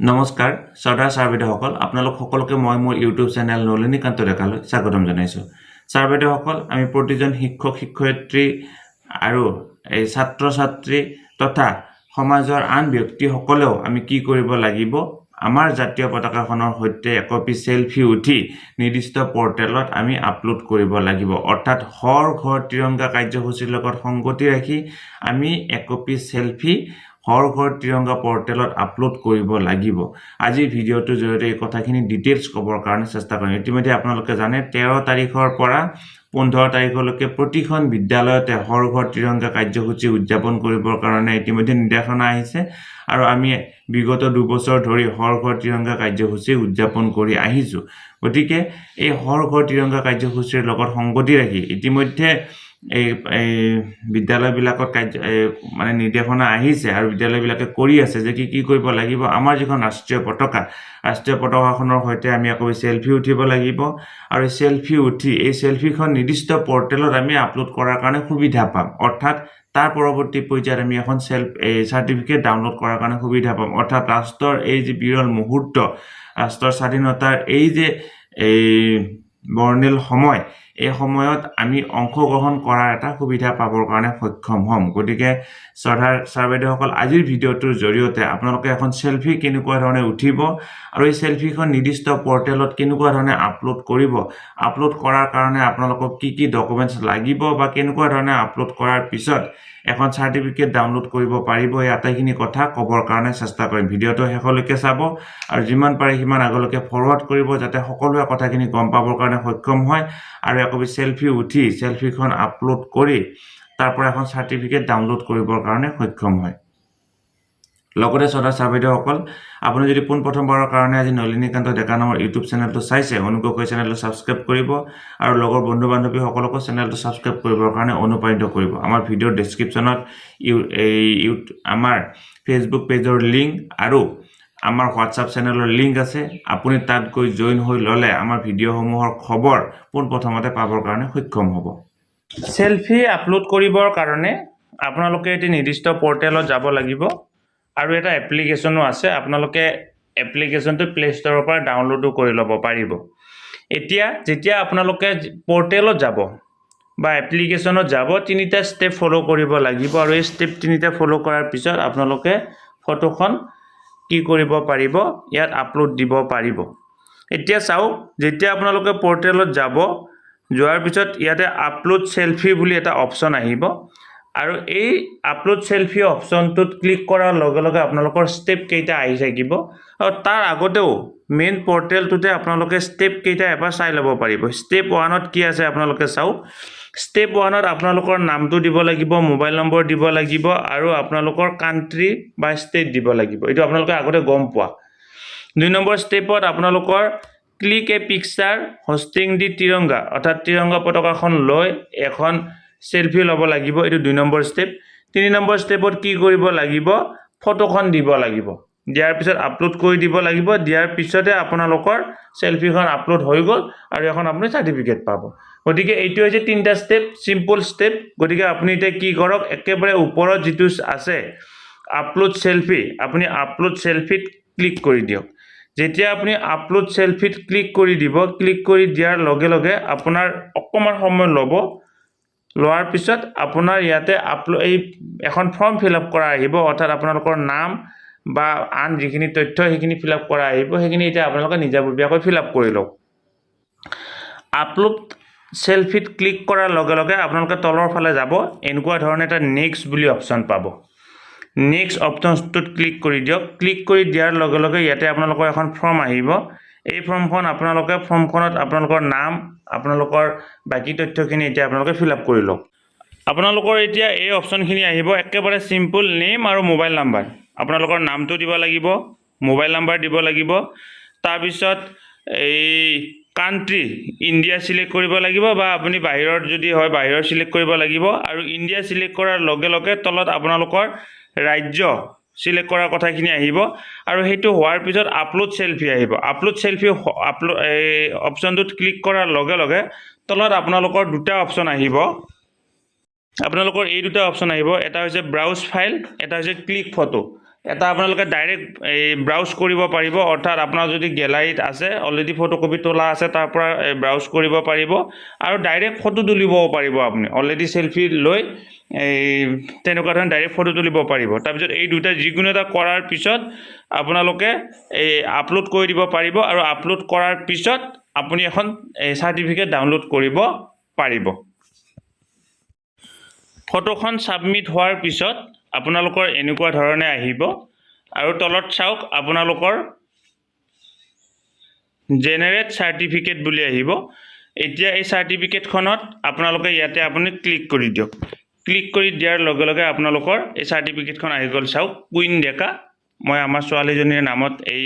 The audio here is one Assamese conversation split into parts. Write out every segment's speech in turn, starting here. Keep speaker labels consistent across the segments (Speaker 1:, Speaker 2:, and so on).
Speaker 1: নমস্কাৰ শ্ৰদ্ধা ছাৰ বাইদেউসকল আপোনালোক সকলোকে মই মোৰ ইউটিউব চেনেল নলিনীকান্ত ডেকালৈ স্বাগতম জনাইছোঁ। ছাৰ বাইদেউসকল আমি প্ৰতিজন শিক্ষক শিক্ষয়িত্ৰী আৰু এই ছাত্ৰ ছাত্ৰী তথা সমাজৰ আন ব্যক্তিসকলেও আমি কি কৰিব লাগিব? আমাৰ জাতীয় পতাকাখনৰ সৈতে একপি চেলফি উঠি নিৰ্দিষ্ট পৰ্টেলত আমি আপলোড কৰিব লাগিব। অৰ্থাৎ হৰ ঘৰ তিৰংগা কাৰ্যসূচীৰ লগত সংগতি ৰাখি আমি একপি চেলফি হৰ ঘৰ তিৰংগা পৰ্টেলত আপলোড কৰিব লাগিব। আজিৰ ভিডিঅ'টোৰ জৰিয়তে এই কথাখিনি ডিটেইলছ ক'বৰ কাৰণে চেষ্টা কৰিম। ইতিমধ্যে আপোনালোকে জানে তেৰ তাৰিখৰ পৰা পোন্ধৰ তাৰিখলৈকে প্ৰতিখন বিদ্যালয়তে হৰ ঘৰ তিৰংগা কাৰ্যসূচী উদযাপন কৰিবৰ কাৰণে ইতিমধ্যে নিৰ্দেশনা আহিছে আৰু আমি বিগত দুবছৰ ধৰি হৰ ঘৰ তিৰংগা কাৰ্যসূচী উদযাপন কৰি আহিছোঁ। গতিকে এই হৰ ঘৰ তিৰংগা কাৰ্যসূচীৰ লগত সংগতি ৰাখি ইতিমধ্যে এই এই বিদ্যালয়বিলাকত কাৰ্য মানে নিৰ্দেশনা আহিছে আৰু বিদ্যালয়বিলাকে কৰি আছে যে কি কি কৰিব লাগিব। আমাৰ যিখন ৰাষ্ট্ৰীয় পতাকা, ৰাষ্ট্ৰীয় পতাকাখনৰ সৈতে আমি আকৌ চেলফি উঠিব লাগিব আৰু চেলফি উঠি, এই চেলফিখন নিৰ্দিষ্ট পৰ্টেলত আমি আপলোড কৰাৰ কাৰণে সুবিধা পাম। অৰ্থাৎ তাৰ পৰৱৰ্তী পৰ্যায়ত আমি এখন চেল্ফ এই চাৰ্টিফিকেট ডাউনলোড কৰাৰ কাৰণে সুবিধা পাম। অৰ্থাৎ ৰাষ্ট্ৰৰ এই যি বিৰল মুহূৰ্ত, ৰাষ্ট্ৰৰ স্বাধীনতাৰ এই যে, এই বৰ্ণিল সময় এই সময়ত আমি অংশগ্ৰহণ কৰাৰ এটা সুবিধা পাবৰ কাৰণে সক্ষম হ'ম। গতিকে শ্ৰদ্ধাৰ ছাৰ বাইদেউসকল আজিৰ ভিডিঅ'টোৰ জৰিয়তে আপোনালোকে এখন চেলফি কেনেকুৱা ধৰণে উঠিব আৰু এই চেলফিখন নিৰ্দিষ্ট পৰ্টেলত কেনেকুৱা ধৰণে আপলোড কৰিব আপলোড কৰাৰ কাৰণে আপোনালোকক কি কি ডকুমেণ্টছ লাগিব বা কেনেকুৱা ধৰণে আপলোড কৰাৰ পিছত এখন চাৰ্টিফিকেট ডাউনলোড কৰিব পাৰিব এই আটাইখিনি কথা ক'বৰ কাৰণে চেষ্টা কৰিম। ভিডিঅ'টো শেষলৈকে চাব আৰু যিমান পাৰে সিমান আগলৈকে ফৰৱাৰ্ড কৰিব যাতে সকলোৱে কথাখিনি গম পাবৰ কাৰণে সক্ষম হয় আৰু একপি চেলফি উঠি চেলফিখন আপলোড কৰি তাৰ পৰা এখন চাৰ্টিফিকেট ডাউনলোড কৰিবৰ কাৰণে সক্ষম হয়। লগতে শ্ৰদ্ধা ছাৰ বাইদেউসকল আপুনি যদি পোনপ্ৰথমবাৰৰ কাৰণে আজি নলিনীকান্ত ডেকা নামৰ ইউটিউব চেনেলটো চাইছে, অনুগ্ৰহ কৰি চেনেলটো ছাবস্ক্ৰাইব কৰিব আৰু লগৰ বন্ধু বান্ধৱীসকলকো চেনেলটো ছাবস্ক্ৰাইব কৰিবৰ কাৰণে অনুপ্ৰাণিত কৰিব। আমাৰ ভিডিঅ'ৰ ডেছক্ৰিপশ্যনত ইউ এই ইউ আমাৰ ফেচবুক পেজৰ লিংক আৰু আমাৰ হোৱাটছআপ চেনেলৰ লিংক আছে। আপুনি তাত গৈ জইন হৈ ল'লে আমাৰ ভিডিঅ'সমূহৰ খবৰ পোনপ্ৰথমতে পাবৰ কাৰণে সক্ষম হ'ব। চেলফি আপলোড কৰিবৰ কাৰণে আপোনালোকে এটি নিৰ্দিষ্ট পৰ্টেলত যাব লাগিব আৰু এটা এপ্লিকেশ্যনো আছে। আপোনালোকে এপ্লিকেশ্যনটো প্লে' ষ্ট'ৰৰ পৰা ডাউনলোডো কৰি ল'ব পাৰিব। এতিয়া যেতিয়া আপোনালোকে পৰ্টেলত যাব বা এপ্লিকেশ্যনত যাব, তিনিটা ষ্টেপ ফ'ল' কৰিব লাগিব আৰু এই ষ্টেপ তিনিটা ফ'ল' কৰাৰ পিছত আপোনালোকে ফটোখন কি কৰিব পাৰিব? ইয়াত আপলোড দিব পাৰিব। এতিয়া চাওক, যেতিয়া আপোনালোকে পৰ্টেলত যাব, যোৱাৰ পিছত ইয়াতে আপলোড চেলফি বুলি এটা অপশ্যন আহিব। আৰু এই আপলোড চেলফি অপশ্যনটোত ক্লিক কৰাৰ লগে লগে আপোনালোকৰ ষ্টেপ কেইটা আহি থাকিব। আৰু তাৰ আগতেও মেইন পৰ্টেলটোতে আপোনালোকে ষ্টেপ কেইটা এবাৰ চাই ল'ব পাৰিব। ষ্টেপ ওৱানত কি আছে আপোনালোকে চাওক। ষ্টেপ ওৱানত আপোনালোকৰ নামটো দিব লাগিব মোবাইল নম্বৰ দিব লাগিব আৰু আপোনালোকৰ কাণ্ট্ৰি বা ষ্টেট দিব লাগিব। এইটো আপোনালোকে আগতে গম পোৱা। দুই নম্বৰ ষ্টেপত আপোনালোকৰ ক্লিক এ পিকচাৰ হোষ্টিং দি তিৰংগা অৰ্থাৎ তিৰংগা পতাকাখন লৈ এখন চেলফি ল'ব লাগিব এইটো দুই নম্বৰ ষ্টেপ তিনি নম্বৰ ষ্টেপত কি কৰিব লাগিব? ফটোখন দিব লাগিব। দিয়াৰ পিছত আপলোড কৰি দিব লাগিব। দিয়াৰ পিছতে আপোনালোকৰ চেলফিখন আপলোড হৈ গ'ল আৰু এখন আপুনি চাৰ্টিফিকেট পাব। গতিকে এইটো হৈছে তিনিটা ষ্টেপ চিম্পল ষ্টেপ গতিকে আপুনি এতিয়া কি কৰক, একেবাৰে ওপৰত যিটো আছে আপলোড চেলফি আপুনি আপলোড চেলফিত ক্লিক কৰি দিয়ক। যেতিয়া আপুনি আপলোড চেলফিত ক্লিক কৰি দিব ক্লিক কৰি দিয়াৰ লগে লগে আপোনাৰ অকণমান সময় ল'ব। লোৱাৰ পিছত আপোনাৰ ইয়াতে আপলো এই এখন ফৰ্ম ফিল আপ কৰা আহিব, অৰ্থাৎ আপোনালোকৰ নাম বা আন যিখিনি তথ্য, সেইখিনি ফিল আপ কৰা আহিব, সেইখিনি এতিয়া আপোনালোকে নিজাববীয়াকৈ ফিল আপ কৰি লওক। আপলোড চেলফিত ক্লিক কৰাৰ লগে লগে আপোনালোকে তলৰ ফালে যাব। এনেকুৱা ধৰণে এটা নেক্সট বুলি অপশ্যন পাব। নেক্সট অপশ্যনটোত ক্লিক কৰি দিয়ক। ক্লিক কৰি দিয়াৰ লগে লগে ইয়াতে আপোনালোকৰ এখন ফৰ্ম আহিব। এই ফৰ্মখন আপোনালোকে ফৰ্মখনত আপোনালোকৰ নাম আপোনালোকৰ বাকী তথ্যখিনি এতিয়া আপোনালোকে ফিল আপ কৰি লওক। আপোনালোকৰ এতিয়া এই অপশ্যনখিনি আহিব। একেবাৰে চিম্পুল নেম আৰু মোবাইল নাম্বাৰ আপোনালোকৰ নামটো দিব লাগিব মোবাইল নাম্বাৰ দিব লাগিব। তাৰপিছত এই কাণ্ট্ৰি ইণ্ডিয়া ছিলেক্ট কৰিব লাগিব বা আপুনি বাহিৰত যদি হয় বাহিৰৰ ছিলেক্ট কৰিব লাগিব আৰু ইণ্ডিয়া ছিলেক্ট কৰাৰ লগে লগে তলত আপোনালোকৰ ৰাজ্য ছিলেক্ট কৰাৰ কথাখিনি আহিব আৰু সেইটো হোৱাৰ পিছত আপলোড চেলফি আহিব। আপলোড চেলফি আপলোড এই অপশ্যনটোত ক্লিক কৰাৰ লগে লগে তলত আপোনালোকৰ দুটা অপশ্যন আহিব। আপোনালোকৰ এই দুটা অপশ্যন আহিব। এটা হৈছে ব্ৰাউজ ফাইল এটা হৈছে ক্লিক ফটো এটা আপোনালোকে ডাইৰেক্ট এই ব্ৰাউজ কৰিব পাৰিব অৰ্থাৎ আপোনাৰ যদি গেলাৰীত আছে অলৰেডি ফটোকপি তোলা আছে তাৰ পৰা ব্ৰাউজ কৰিব পাৰিব। আৰু ডাইৰেক্ট ফটো তুলিবও পাৰিব আপুনি। অলৰেডি চেলফি লৈ এই তেনেকুৱা ধৰণে ডাইৰেক্ট ফটো তুলিব পাৰিব। তাৰপিছত এই দুটা যিকোনো এটা কৰাৰ পিছত আপোনালোকে এই আপলোড কৰি দিব পাৰিব আৰু আপলোড কৰাৰ পিছত আপুনি এখন চাৰ্টিফিকেট ডাউনলোড কৰিব পাৰিব। ফটোখন ছাবমিট হোৱাৰ পিছত আপোনালোকৰ এনেকুৱা ধৰণে আহিব। আৰু তলত চাওক আপোনালোকৰ জেনেৰেট চাৰ্টিফিকেট বুলি আহিব। এতিয়া এই চাৰ্টিফিকেটখনত আপোনালোকে ইয়াতে আপুনি ক্লিক কৰি দিয়ক। ক্লিক কৰি দিয়াৰ লগে লগে আপোনালোকৰ এই চাৰ্টিফিকেটখন আহি গ'ল। চাওক কুইন ডেকা। মই আমাৰ ছোৱালীজনীৰ নামত এই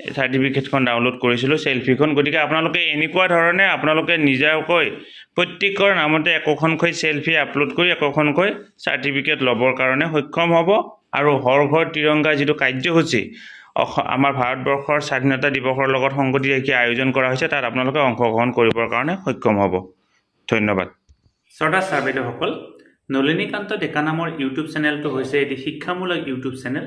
Speaker 1: চাৰ্টিফিকেটখন ডাউনলোড কৰিছিলোঁ চেলফিখন গতিকে আপোনালোকে এনেকুৱা ধৰণে আপোনালোকে নিজাকৈ প্ৰত্যেকৰ নামতে একোখনকৈ চেলফি আপলোড কৰি একোখনকৈ চাৰ্টিফিকেট ল'বৰ কাৰণে সক্ষম হ'ব। আৰু হৰ ঘৰ তিৰংগা যিটো কাৰ্যসূচী অস- আমাৰ ভাৰতবৰ্ষৰ স্বাধীনতা দিৱসৰ লগত সংগতি ৰাখি আয়োজন কৰা হৈছে তাত আপোনালোকে অংশগ্ৰহণ কৰিবৰ কাৰণে সক্ষম হ'ব। ধন্যবাদ। শ্ৰদ্ধা ছাৰ বাইদেউসকল নলিনীকান্ত ডেকা নামৰ ইউটিউব চেনেলটো হৈছে এটি শিক্ষামূলক ইউটিউব চেনেল